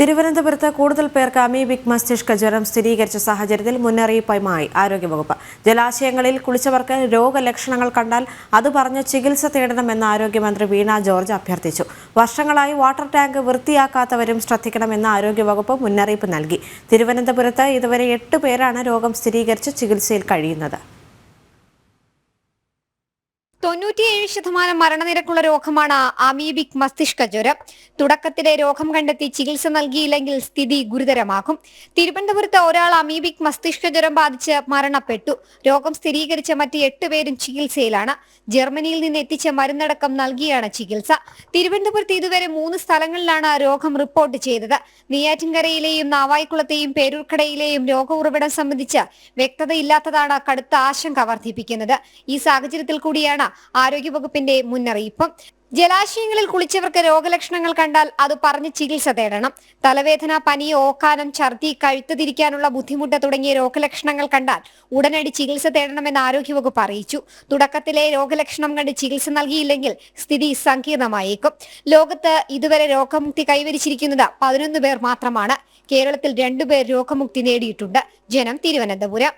തിരുവനന്തപുരത്ത് കൂടുതൽ പേർക്ക് അമീബിക് മസ്തിഷ്ക ജ്വരം സ്ഥിരീകരിച്ച സാഹചര്യത്തിൽ മുന്നറിയിപ്പുമായി ആരോഗ്യവകുപ്പ്. ജലാശയങ്ങളിൽ കുളിച്ചവർക്ക് രോഗലക്ഷണങ്ങൾ കണ്ടാൽ അത് പറഞ്ഞ് ചികിത്സ തേടണമെന്ന് ആരോഗ്യമന്ത്രി വീണ ജോർജ് അഭ്യർത്ഥിച്ചു. വർഷങ്ങളായി വാട്ടർ ടാങ്ക് വൃത്തിയാക്കാത്തവരും ശ്രദ്ധിക്കണമെന്ന് ആരോഗ്യവകുപ്പ് മുന്നറിയിപ്പ് നൽകി. തിരുവനന്തപുരത്ത് ഇതുവരെ എട്ട് പേരാണ് രോഗം സ്ഥിരീകരിച്ച് ചികിത്സയിൽ കഴിയുന്നത്. തൊണ്ണൂറ്റിയേഴ് ശതമാനം മരണനിരക്കുള്ള രോഗമാണ് അമീബിക് മസ്തിഷ്ക ജ്വരം. തുടക്കത്തിലെ രോഗം കണ്ടെത്തി ചികിത്സ നൽകിയില്ലെങ്കിൽ സ്ഥിതി ഗുരുതരമാകും. തിരുവനന്തപുരത്ത് ഒരാൾ അമീബിക് മസ്തിഷ്ക ജ്വരം ബാധിച്ച് മരണപ്പെട്ടു. രോഗം സ്ഥിരീകരിച്ച മറ്റ് എട്ട് പേരും ചികിത്സയിലാണ്. ജർമ്മനിയിൽ നിന്ന് എത്തിച്ച മരുന്നടക്കം നൽകിയാണ് ചികിത്സ. തിരുവനന്തപുരത്ത് ഇതുവരെ മൂന്ന് സ്ഥലങ്ങളിലാണ് രോഗം റിപ്പോർട്ട് ചെയ്തത്. നെയ്യാറ്റിൻകരയിലെയും നാവായിക്കുളത്തെയും പേരൂർക്കടയിലെയും രോഗ ഉറവിടം സംബന്ധിച്ച് വ്യക്തതയില്ലാത്തതാണ് കടുത്ത ആശങ്ക വർദ്ധിപ്പിക്കുന്നത്. ഈ സാഹചര്യത്തിൽ കൂടിയാണ് ആരോഗ്യവകുപ്പിന്റെ മുന്നറിയിപ്പ്. ജലാശയങ്ങളിൽ കുളിച്ചവർക്ക് രോഗലക്ഷണങ്ങൾ കണ്ടാൽ അത് പറഞ്ഞ് ചികിത്സ തേടണം. തലവേദന പനി ഓക്കാനം ഛർദി കഴുത്ത് തിരിക്കാനുള്ള ബുദ്ധിമുട്ട് തുടങ്ങിയ രോഗലക്ഷണങ്ങൾ കണ്ടാൽ ഉടനടി ചികിത്സ തേടണമെന്ന് ആരോഗ്യവകുപ്പ് അറിയിച്ചു. തുടക്കത്തിലെ രോഗലക്ഷണം കണ്ട് ചികിത്സ നൽകിയില്ലെങ്കിൽ സ്ഥിതി സങ്കീർണമായേക്കും. ലോകത്ത് ഇതുവരെ രോഗമുക്തി കൈവരിച്ചിരിക്കുന്നത് പതിനൊന്ന് പേർ മാത്രമാണ്. കേരളത്തിൽ രണ്ടുപേർ രോഗമുക്തി നേടിയിട്ടുണ്ട്. ജനം തിരുവനന്തപുരം.